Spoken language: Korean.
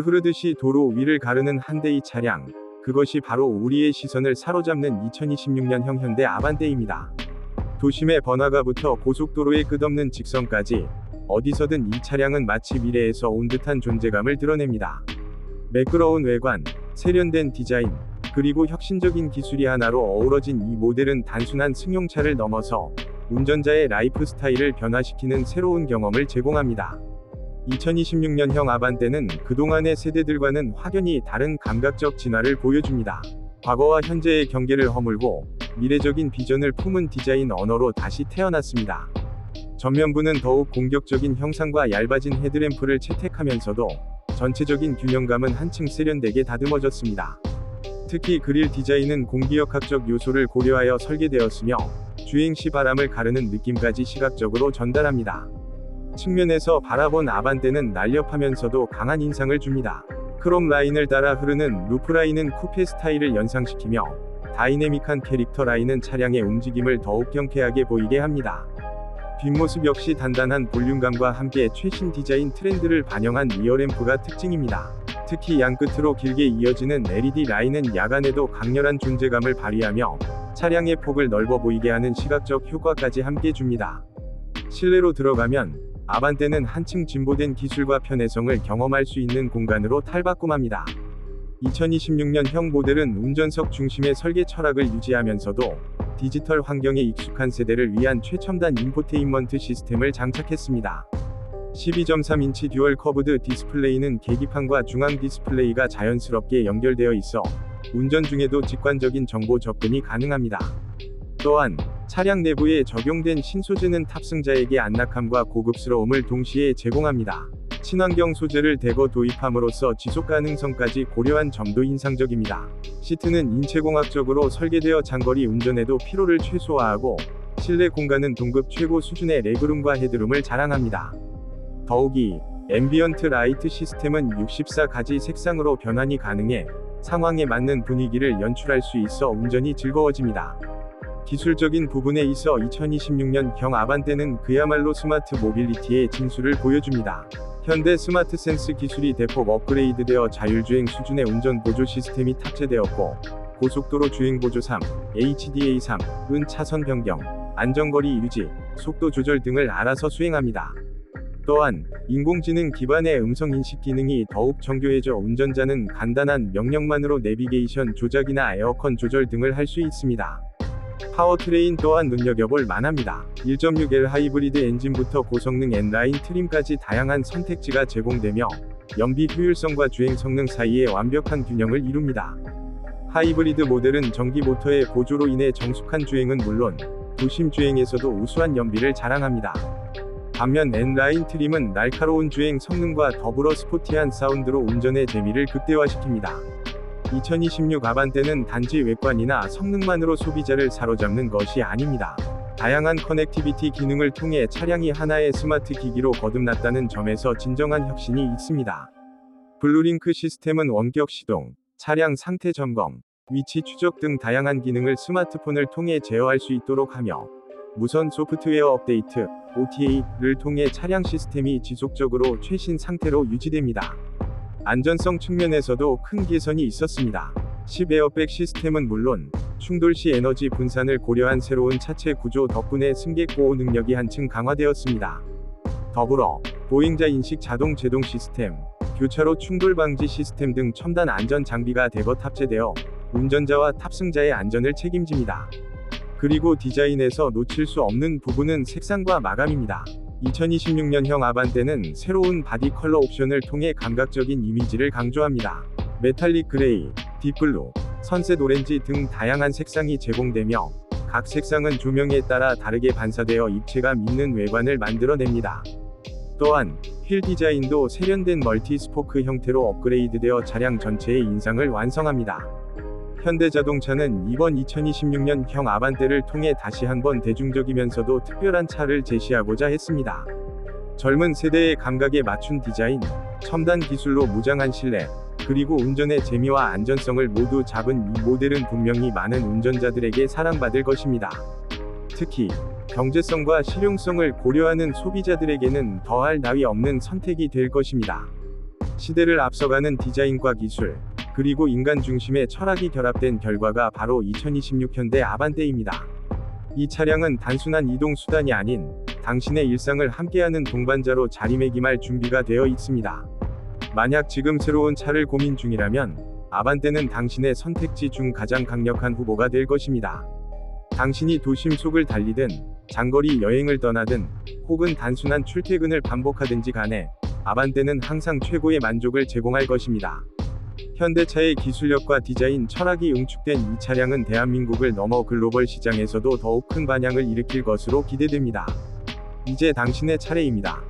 물 흐르듯이 도로 위를 가르는 한 대의 차량. 그것이 바로 우리의 시선을 사로잡는 2026년형 현대 아반떼입니다. 도심의 번화가부터 고속도로의 끝없는 직선까지 어디서든 이 차량은 마치 미래에서 온 듯한 존재감을 드러냅니다. 매끄러운 외관, 세련된 디자인, 그리고 혁신적인 기술이 하나로 어우러진 이 모델은 단순한 승용차를 넘어서 운전자의 라이프 스타일을 변화시키는 새로운 경험을 제공합니다. 2026년형 아반떼는 그동안의 세대들과는 확연히 다른 감각적 진화를 보여줍니다. 과거와 현재의 경계를 허물고 미래적인 비전을 품은 디자인 언어로 다시 태어났습니다. 전면부는 더욱 공격적인 형상과 얇아진 헤드램프를 채택하면서도 전체적인 균형감은 한층 세련되게 다듬어졌습니다. 특히 그릴 디자인은 공기역학적 요소를 고려하여 설계되었으며 주행 시 바람을 가르는 느낌까지 시각적으로 전달합니다. 측면에서 바라본 아반떼는 날렵하면서도 강한 인상을 줍니다. 크롬 라인을 따라 흐르는 루프 라인은 쿠페 스타일을 연상시키며 다이내믹한 캐릭터 라인은 차량의 움직임을 더욱 경쾌하게 보이게 합니다. 뒷모습 역시 단단한 볼륨감과 함께 최신 디자인 트렌드를 반영한 리어램프가 특징입니다. 특히 양 끝으로 길게 이어지는 LED 라인은 야간에도 강렬한 존재감을 발휘하며 차량의 폭을 넓어 보이게 하는 시각적 효과까지 함께 줍니다. 실내로 들어가면 아반떼는 한층 진보된 기술과 편의성을 경험할 수 있는 공간으로 탈바꿈합니다. 2026년형 모델은 운전석 중심의 설계 철학을 유지하면서도 디지털 환경에 익숙한 세대를 위한 최첨단 인포테인먼트 시스템을 장착했습니다. 12.3인치 듀얼 커브드 디스플레이는 계기판과 중앙 디스플레이가 자연스럽게 연결되어 있어 운전 중에도 직관적인 정보 접근이 가능합니다. 또한 차량 내부에 적용된 신소재는 탑승자에게 안락함과 고급스러움을 동시에 제공합니다. 친환경 소재를 대거 도입함으로써 지속 가능성까지 고려한 점도 인상적입니다. 시트는 인체공학적으로 설계되어 장거리 운전에도 피로를 최소화하고 실내 공간은 동급 최고 수준의 레그룸과 헤드룸을 자랑합니다. 더욱이 앰비언트 라이트 시스템은 64가지 색상으로 변환이 가능해 상황에 맞는 분위기를 연출할 수 있어 운전이 즐거워집니다. 기술적인 부분에 있어 2026년형 아반떼는 그야말로 스마트 모빌리티의 진수를 보여줍니다. 현대 스마트 센스 기술이 대폭 업그레이드되어 자율주행 수준의 운전 보조 시스템이 탑재되었고 고속도로 주행 보조 3, HDA 3, 은 차선 변경, 안전거리 유지, 속도 조절 등을 알아서 수행합니다. 또한 인공지능 기반의 음성 인식 기능이 더욱 정교해져 운전자는 간단한 명령만으로 내비게이션 조작이나 에어컨 조절 등을 할 수 있습니다. 파워트레인 또한 눈여겨볼 만합니다. 1.6L 하이브리드 엔진부터 고성능 N라인 트림까지 다양한 선택지가 제공되며 연비 효율성과 주행 성능 사이에 완벽한 균형을 이룹니다. 하이브리드 모델은 전기 모터의 보조로 인해 정숙한 주행은 물론 도심 주행에서도 우수한 연비를 자랑합니다. 반면 N라인 트림은 날카로운 주행 성능과 더불어 스포티한 사운드로 운전의 재미를 극대화시킵니다. 2026 아반떼는 단지 외관이나 성능만으로 소비자를 사로잡는 것이 아닙니다. 다양한 커넥티비티 기능을 통해 차량이 하나의 스마트 기기로 거듭났다는 점에서 진정한 혁신이 있습니다. 블루링크 시스템은 원격 시동, 차량 상태 점검, 위치 추적 등 다양한 기능을 스마트폰을 통해 제어할 수 있도록 하며 무선 소프트웨어 업데이트 OTA를 통해 차량 시스템이 지속적으로 최신 상태로 유지됩니다. 안전성 측면에서도 큰 개선이 있었습니다. 10 에어백 시스템은 물론 충돌 시 에너지 분산을 고려한 새로운 차체 구조 덕분에 승객 보호 능력이 한층 강화되었습니다. 더불어 보행자 인식 자동 제동 시스템, 교차로 충돌 방지 시스템 등 첨단 안전 장비가 대거 탑재되어 운전자와 탑승자의 안전을 책임집니다. 그리고 디자인에서 놓칠 수 없는 부분은 색상과 마감입니다. 2026년형 아반떼는 새로운 바디 컬러 옵션을 통해 감각적인 이미지를 강조합니다. 메탈릭 그레이, 딥블루, 선셋 오렌지 등 다양한 색상이 제공되며 각 색상은 조명에 따라 다르게 반사되어 입체감 있는 외관을 만들어냅니다. 또한 휠 디자인도 세련된 멀티 스포크 형태로 업그레이드되어 차량 전체의 인상을 완성합니다. 현대자동차는 이번 2026년형 아반떼를 통해 다시 한번 대중적이면서도 특별한 차를 제시하고자 했습니다. 젊은 세대의 감각에 맞춘 디자인, 첨단 기술로 무장한 실내, 그리고 운전의 재미와 안전성을 모두 잡은 이 모델은 분명히 많은 운전자들에게 사랑받을 것입니다. 특히 경제성과 실용성을 고려하는 소비자들에게는 더할 나위 없는 선택이 될 것입니다. 시대를 앞서가는 디자인과 기술, 그리고 인간 중심의 철학이 결합된 결과가 바로 2026 현대 아반떼입니다. 이 차량은 단순한 이동 수단이 아닌 당신의 일상을 함께하는 동반자로 자리매김할 준비가 되어 있습니다. 만약 지금 새로운 차를 고민 중이라면 아반떼는 당신의 선택지 중 가장 강력한 후보가 될 것입니다. 당신이 도심 속을 달리든 장거리 여행을 떠나든 혹은 단순한 출퇴근을 반복하든지 간에 아반떼는 항상 최고의 만족을 제공할 것입니다. 현대차의 기술력과 디자인 철학이 응축된 이 차량은 대한민국을 넘어 글로벌 시장에서도 더욱 큰 반향을 일으킬 것으로 기대됩니다. 이제 당신의 차례입니다.